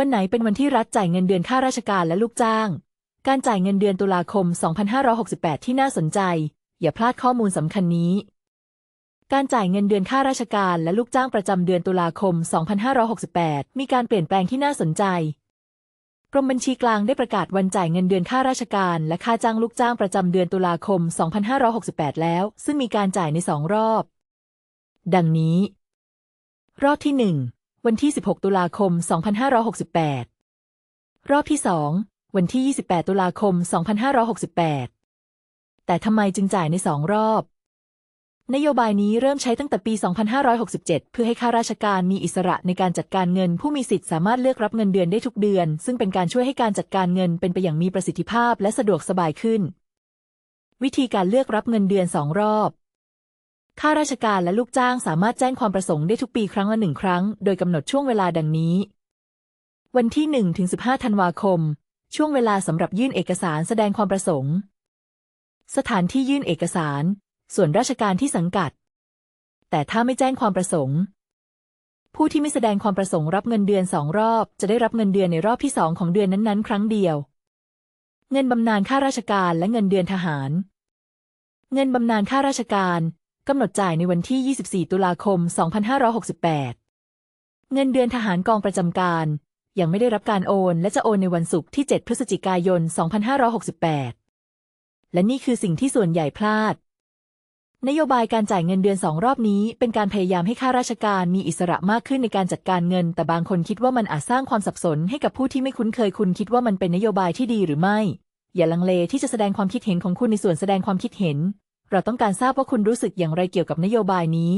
วันไหนเป็นวันที่รัฐจ่ายเงินเดือนค่าราชการและลูกจ้าง การจ่ายเงินเดือนตุลาคม 2568 ที่น่าสนใจ อย่าพลาดข้อมูลสำคัญนี้ การจ่ายเงินเดือนค่าราชการและลูกจ้างประจำเดือนตุลาคม 2568 มีการเปลี่ยนแปลงที่น่าสนใจ กรมบัญชีกลางได้ประกาศวันจ่ายเงินเดือนค่าราชการและค่าจ้างลูกจ้างประจำเดือนตุลาคม 2568 แล้ว ซึ่งมีการจ่ายในสองรอบ ดังนี้ รอบที่ 1 วันที่ 16 ตุลาคม 2568 รอบที่ 2 วันที่ 28 ตุลาคม 2568 แต่ทำไมจึงจ่ายในสองรอบ นโยบายนี้เริ่มใช้ตั้งแต่ปี 2567 เพื่อให้ข้าราชการมีอิสระในการจัดการเงิน ผู้มีสิทธิ์สามารถเลือกรับเงินเดือนได้ทุกเดือน ซึ่งเป็นการช่วยให้การจัดการเงินเป็นไปอย่างมีประสิทธิภาพและสะดวกสบายขึ้น วิธีการเลือกรับเงินเดือนสองรอบ ข้าราชการและลูกจ้างสามารถแจ้งความประสงค์ได้ทุกปีครั้งละหนึ่งครั้ง โดยกำหนดช่วงเวลาดังนี้ วันที่1ถึง15 ธันวาคม ช่วงเวลาสำหรับยื่นเอกสารแสดงความประสงค์ สถานที่ยื่นเอกสาร ส่วนราชการที่สังกัด แต่ถ้าไม่แจ้งความประสงค์ ผู้ที่ไม่แสดงความประสงค์รับเงินเดือนสองรอบ จะได้รับเงินเดือนในรอบที่สองของเดือนนั้นๆ ครั้งเดียว เงินบำนาญข้าราชการและเงินเดือนทหาร เงินบำนาญข้าราชการ กำหนดจ่ายในวันที่ 24 ตุลาคม 2568 เงินเดือนทหารกองประจำการ ยังไม่ได้รับการโอนและจะโอนในวันศุกร์ที่ 7 พฤศจิกายน 2568 และนี่คือสิ่งที่ส่วนใหญ่พลาด นโยบายการจ่ายเงินเดือนสองรอบนี้ เป็นการพยายามให้ข้าราชการมีอิสระมากขึ้นในการจัดการเงิน แต่บางคนคิดว่ามันอาจสร้างความสับสนให้กับผู้ที่ไม่คุ้นเคยคุณคิดว่ามันเป็นนโยบายที่ดีหรือไม่ อย่าลังเลที่จะแสดงความคิดเห็นของคุณในส่วนแสดงความคิดเห็น เราต้องการทราบว่าคุณรู้สึกอย่างไรเกี่ยวกับนโยบายนี้